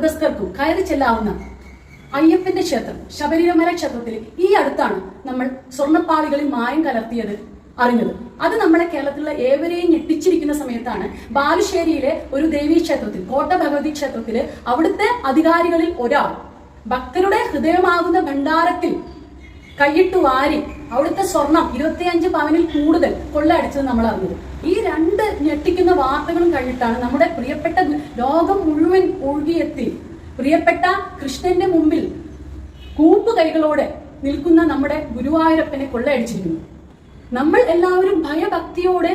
വ്രതസ്ഥർക്കും കയറി ചെല്ലാവുന്ന അയ്യപ്പന്റെ ക്ഷേത്രം ശബരിമല ക്ഷേത്രത്തിൽ ഈ അടുത്താണ് നമ്മൾ സ്വർണപ്പാളികളിൽ മായം കലർത്തിയത് അറിഞ്ഞത്. അത് നമ്മളെ കേരളത്തിലുള്ള ഏവരെയും ഞെട്ടിച്ചിരിക്കുന്ന സമയത്താണ് ബാലുശ്ശേരിയിലെ ഒരു ദേവീ ക്ഷേത്രത്തിൽ കോട്ട ഭഗവതി ക്ഷേത്രത്തിൽ അവിടുത്തെ അധികാരികളിൽ ഒരാൾ ഭക്തരുടെ ഹൃദയമാകുന്ന ഭണ്ഡാരത്തിൽ കൈയിട്ട് വാരി അവിടുത്തെ സ്വർണം ഇരുപത്തിയഞ്ച് പവനിൽ കൂടുതൽ കൊള്ളയടിച്ചത് നമ്മൾ അറിഞ്ഞത് ഈ ഞെട്ടിക്കുന്ന വാർത്തകളും കഴിഞ്ഞിട്ടാണ് നമ്മുടെ പ്രിയപ്പെട്ട ലോകം മുഴുവൻ ഒഴുകിയെത്തി. പ്രിയപ്പെട്ട കൃഷ്ണന്റെ മുമ്പിൽ കൂപ്പ് കൈകളോടെ നിൽക്കുന്ന നമ്മുടെ ഗുരുവായൂരപ്പനെ കൊള്ളയടിച്ചിരിക്കുന്നു. നമ്മൾ എല്ലാവരും ഭയഭക്തിയോടെ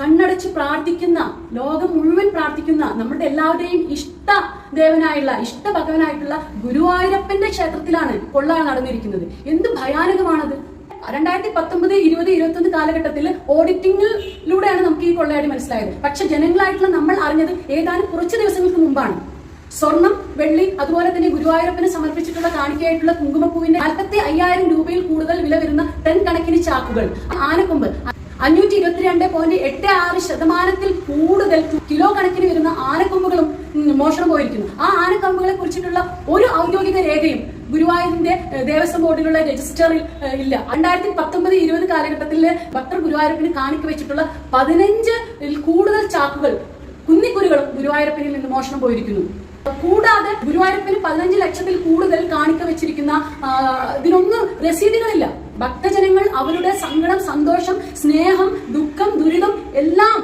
കണ്ണടച്ച് പ്രാർത്ഥിക്കുന്ന ലോകം മുഴുവൻ പ്രാർത്ഥിക്കുന്ന നമ്മുടെ എല്ലാവരുടെയും ഇഷ്ട ദേവനായുള്ള ഇഷ്ട ഭഗവനായിട്ടുള്ള ഗുരുവായൂരപ്പന്റെ ക്ഷേത്രത്തിലാണ് കൊള്ള നടന്നിരിക്കുന്നത്. എന്ത് ഭയാനകമാണത്? രണ്ടായിരത്തി പത്തൊമ്പത് ഇരുപത് ഇരുപത്തൊന്ന് കാലഘട്ടത്തിൽ ഓഡിറ്റിംഗിലൂടെയാണ് നമുക്ക് ഈ കൊള്ളയടി മനസ്സിലായത്. പക്ഷെ ജനങ്ങളായിട്ടുള്ള നമ്മൾ അറിഞ്ഞത് ഏതാനും കുറച്ച് ദിവസങ്ങൾക്ക് മുമ്പാണ്. സ്വർണം വെള്ളി അതുപോലെ തന്നെ ഗുരുവായൂരപ്പന് സമർപ്പിച്ചിട്ടുള്ള കാണിക്കയായിട്ടുള്ള കുങ്കുമപ്പൂവിന്റെ നാൽപ്പത്തി അയ്യായിരം രൂപയിൽ കൂടുതൽ വില വരുന്ന ടൺ കണക്കിന് ചാക്കുകൾ. ആനക്കൊമ്പ്. അഞ്ഞൂറ്റി ഇരുപത്തിരണ്ട് പോയിന്റ് എട്ട് ആറ് ശതമാനത്തിൽ കൂടുതൽ കിലോ കണക്കിന് വരുന്ന ആനക്കൊമ്പുകളും മോഷണം പോയിരിക്കുന്നു. ആ ആനക്കൊമ്പുകളെ കുറിച്ചിട്ടുള്ള ഒരു ഔദ്യോഗിക രേഖയും ഗുരുവായൂരിന്റെ ദേവസ്വം ബോർഡിലുള്ള രജിസ്റ്ററിൽ ഇല്ല. രണ്ടായിരത്തി പത്തൊമ്പത് ഇരുപത് കാലഘട്ടത്തിൽ ഭക്തർ ഗുരുവായൂരപ്പിന് കാണിക്ക വെച്ചിട്ടുള്ള പതിനഞ്ച് കൂടുതൽ ചാക്കുകൾ കുന്നിക്കുരുകളും ഗുരുവായൂരപ്പനിൽ നിന്ന് മോഷണം പോയിരിക്കുന്നു. കൂടാതെ ഗുരുവായൂരപ്പന് പതിനഞ്ച് ലക്ഷത്തിൽ കൂടുതൽ കാണിക്ക വെച്ചിരിക്കുന്ന ഇതിനൊന്നും രസീതുകളില്ല. ഭക്തജനങ്ങൾ അവരുടെ സങ്കടം സന്തോഷം സ്നേഹം ദുഃഖം ദുരിതം എല്ലാം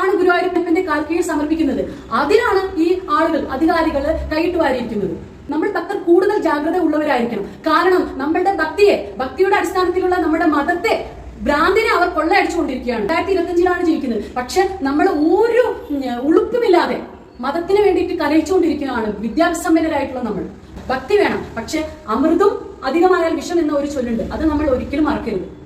ആണ് ഗുരുവായൂരപ്പന്റെ കാൽക്കീഴിൽ സമർപ്പിക്കുന്നത്. അതിനാണ് ഈ ആളുകൾ അധികാരികൾ കൈയിട്ട് വാരിയിരിക്കുന്നത്. നമ്മൾ ഭക്തർ കൂടുതൽ ജാഗ്രത ഉള്ളവരായിരിക്കണം. കാരണം നമ്മളുടെ ഭക്തിയെ ഭക്തിയുടെ അടിസ്ഥാനത്തിലുള്ള നമ്മുടെ മതത്തെ ഭ്രാന്തിനെ അവർ കൊള്ളയടിച്ചുകൊണ്ടിരിക്കുകയാണ്. രണ്ടായിരത്തി ഇരുപത്തിയഞ്ചിലാണ് ജീവിക്കുന്നത്. പക്ഷെ നമ്മൾ ഒരു ഉളുപ്പുമില്ലാതെ മതത്തിന് വേണ്ടിയിട്ട് കലയിച്ചുകൊണ്ടിരിക്കുകയാണ് വിദ്യാസമ്പന്നരായിട്ടുള്ള നമ്മൾ. ഭക്തി വേണം. പക്ഷെ അമൃതും അധികമായാൽ വിഷം എന്ന ഒരു ചൊല്ലുണ്ട്. അത് നമ്മൾ ഒരിക്കലും മറക്കരുത്.